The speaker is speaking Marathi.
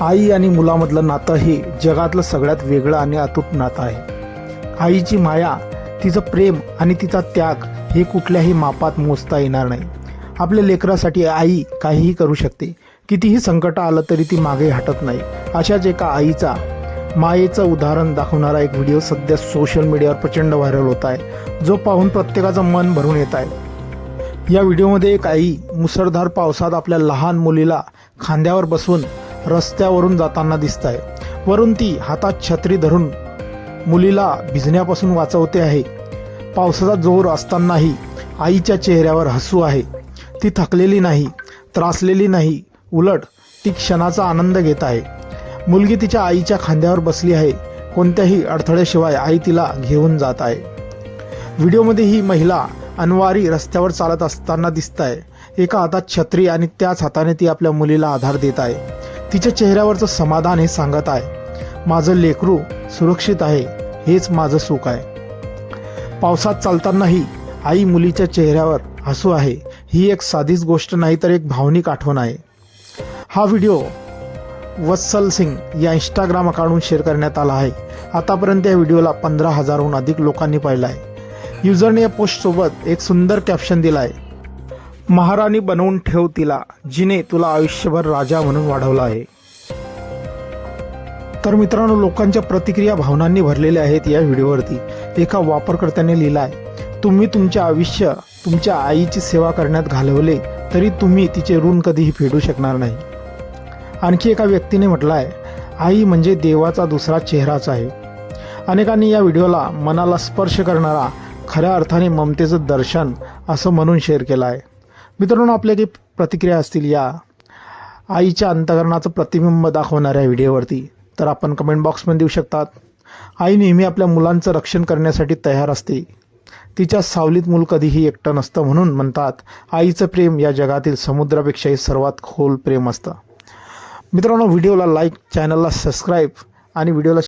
आई आणि मुलामधलं नातं हे जगातलं सगळ्यात वेगळं आणि अतूट नातं आहे. आईची माया तिचं प्रेम आणि तिचा त्याग हे कुठल्याही मापात मोजता येणार नाही. आपल्या लेकरासाठी आई काहीही करू शकते. कितीही संकट आलं तरी ती मागे हटत नाही. अशाच एका आईचा मायेचं उदाहरण दाखवणारा एक व्हिडिओ सध्या सोशल मीडियावर प्रचंड व्हायरल होत आहे. जो पाहून प्रत्येकाचं मन भरून येत आहे. या व्हिडिओमध्ये एक आई मुसळधार पावसात आपल्या लहान मुलीला खांद्यावर बसवून रस्त्यावरून जाताना दिसत आहे वरून ती हातात छत्री धरून मुलीला भिजण्यापासून वाचवते आहे. पावसाचा जोर असतानाही आईच्या चेहऱ्यावर हसू आहे. ती थकलेली नाही त्रासलेली नाही उलट ती क्षणाचा आनंद घेत आहे. मुलगी तिच्या आईच्या खांद्यावर बसली आहे. कोणत्याही अडथळ्याशिवाय आई तिला घेऊन जात आहे. व्हिडिओमध्ये ही महिला अनवारी रस्त्यावर चालत असताना दिसत आहे एका हातात छत्री आणि त्याच हाताने ती आपल्या मुलीला आधार देत आहे. तिच्या चेहऱ्यावरचं समाधान हे सांगत आहे. माझं लेकरू सुरक्षित आहे हेच माझं सुख आहे. पावसात चालतानाही आई मुलीच्या चेहऱ्यावर हसू आहे ही एक साधीच गोष्ट नाही तर एक भावनिक आठवण आहे. हा व्हिडिओ वत्सल सिंग या इंस्टाग्राम अकाउंटहून शेअर करण्यात आला आहे. आतापर्यंत या व्हिडिओला पंधरा हजारहून अधिक लोकांनी पाहिला आहे. युजरने या पोस्टसोबत एक सुंदर कॅप्शन दिला आहे. महाराणी बनवून ठेव तिला जिने तुला आयुष्यभर राजा म्हणून वाढवलं आहे. तर मित्रांनो लोकांच्या प्रतिक्रिया भावनांनी भरलेल्या आहेत या व्हिडिओवरती. एका वापरकर्त्याने लिहिला आहे तुम्ही तुमचे आयुष्य तुमच्या आईची सेवा करण्यात घालवले तरी तुम्ही तिचे ऋण कधीही फेडू शकणार नाही. आणखी एका व्यक्तीने म्हटलं आहे आई म्हणजे देवाचा दुसरा चेहराच आहे. अनेकांनी या व्हिडिओला मनाला स्पर्श करणारा खऱ्या अर्थाने ममतेचं दर्शन असं म्हणून शेअर केलं आहे मित्रांनो आपल्या काही प्रतिक्रिया असतील या आईच्या अंतकरणाचं प्रतिबिंब दाखवणाऱ्या व्हिडिओवरती तर आपण कमेंट बॉक्समध्ये देऊ शकतात. आई नेहमी आपल्या मुलांचं रक्षण करण्यासाठी तयार असते. तिच्या सावलीत मूल कधीही एकटं नसतं म्हणून म्हणतात आईचं प्रेम या जगातील समुद्रापेक्षाही सर्वात खोल प्रेम असतं. मित्रांनो व्हिडिओला लाईक चॅनलला सबस्क्राईब आणि व्हिडिओला